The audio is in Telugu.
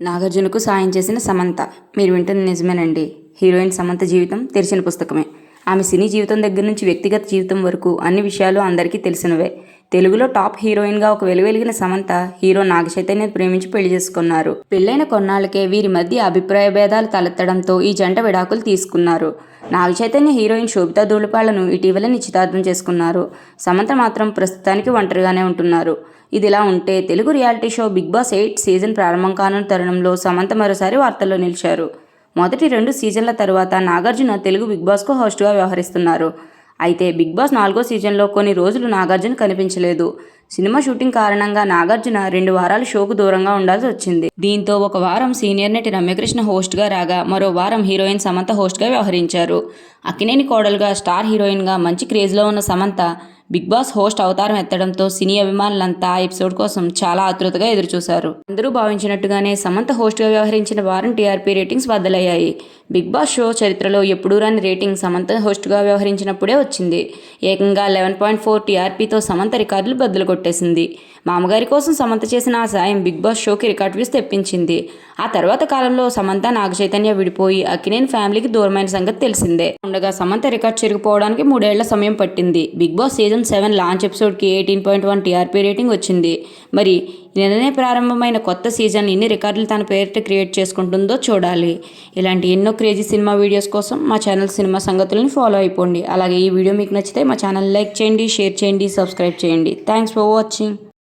నాగార్జునకు సాయం చేసిన సమంత. మీరు వింటుంది నిజమేనండి. హీరోయిన్ సమంత జీవితం తెరిచిన పుస్తకమే. ఆమె సినీ జీవితం దగ్గర నుంచి వ్యక్తిగత జీవితం వరకు అన్ని విషయాలు అందరికీ తెలిసినవే. తెలుగులో టాప్ హీరోయిన్గా ఒక వెలువెలిగిన సమంత హీరో నాగచైతన్యని ప్రేమించి పెళ్ళి చేసుకున్నారు. పెళ్ళైన కొన్నాళ్ళకే వీరి మధ్య అభిప్రాయ భేదాలు తలెత్తడంతో ఈ జంట విడాకులు తీసుకున్నారు. నాగ చైతన్య హీరోయిన్ శోభితా ధూళిపాళ్ళను ఇటీవల నిశ్చితార్థం చేసుకున్నారు. సమంత మాత్రం ప్రస్తుతానికి ఒంటరిగానే ఉంటున్నారు. ఇదిలా ఉంటే Telugu reality show Bigg Boss eight season ప్రారంభం కానున్న తరుణంలో సమంత మరోసారి వార్తల్లో నిలిచారు. మొదటి రెండు సీజన్ల తరువాత నాగార్జున తెలుగు బిగ్ బాస్కు హోస్ట్గా వ్యవహరిస్తున్నారు. అయితే బిగ్ బాస్ నాలుగో సీజన్లో కొన్ని రోజులు నాగార్జున కనిపించలేదు. సినిమా షూటింగ్ కారణంగా నాగార్జున రెండు వారాలు షోకు దూరంగా ఉండాల్సి వచ్చింది. దీంతో ఒక వారం సీనియర్ నటి రమ్యకృష్ణ హోస్ట్గా రాగా మరో వారం హీరోయిన్ సమంత హోస్ట్గా వ్యవహరించారు. అక్కినేని కోడలుగా స్టార్ హీరోయిన్గా మంచి క్రేజ్లో ఉన్న సమంత బిగ్ బాస్ హోస్ట్ అవతారం ఎత్తడంతో సినీ అభిమానులంతా ఆ ఎపిసోడ్ కోసం చాలా ఆతృతగా ఎదురుచూశారు. అందరూ భావించినట్టుగానే సమంత హోస్ట్గా వ్యవహరించిన వారం టీఆర్పీ రేటింగ్స్ బద్దలయ్యాయి. బిగ్ బాస్ షో చరిత్రలో ఎప్పుడూ రాని రేటింగ్ సమంత హోస్ట్గా వ్యవహరించినప్పుడే వచ్చింది. ఏకంగా లెవెన్ పాయింట్ ఫోర్ టీఆర్పీతో సమంత రికార్డులు బద్దలు కొట్టేసింది. మామగారి కోసం సమంత చేసిన ఆ సాయం బిగ్ బాస్ షోకి రికార్డ్ వ్యూస్ తెప్పించింది. ఆ తర్వాత కాలంలో సమంత నాగ చైతన్య విడిపోయి అక్కినేని ఫ్యామిలీకి దూరమైన సంగతి తెలిసిందే. ఉండగా సమంత రికార్డ్ చెరిగిపోవడానికి మూడేళ్ళ సమయం పట్టింది. Bigg Boss season seven launch ఎపిసోడ్కి eighteen point one TRP rating వచ్చింది. మరి నిన్ననే ప్రారంభమైన కొత్త సీజన్ ఎన్ని రికార్డులు తన పేరిట క్రియేట్ చేసుకుంటుందో చూడాలి. ఇలాంటి ఎన్నో క్రేజీ సినిమా వీడియోస్ కోసం మా ఛానల్ సినిమా సంగతులను ఫాలో అయిపోండి. అలాగే ఈ వీడియో మీకు నచ్చితే మా ఛానల్ లైక్ చేయండి షేర్ చేయండి సబ్స్క్రైబ్ చేయండి. Thanks for watching.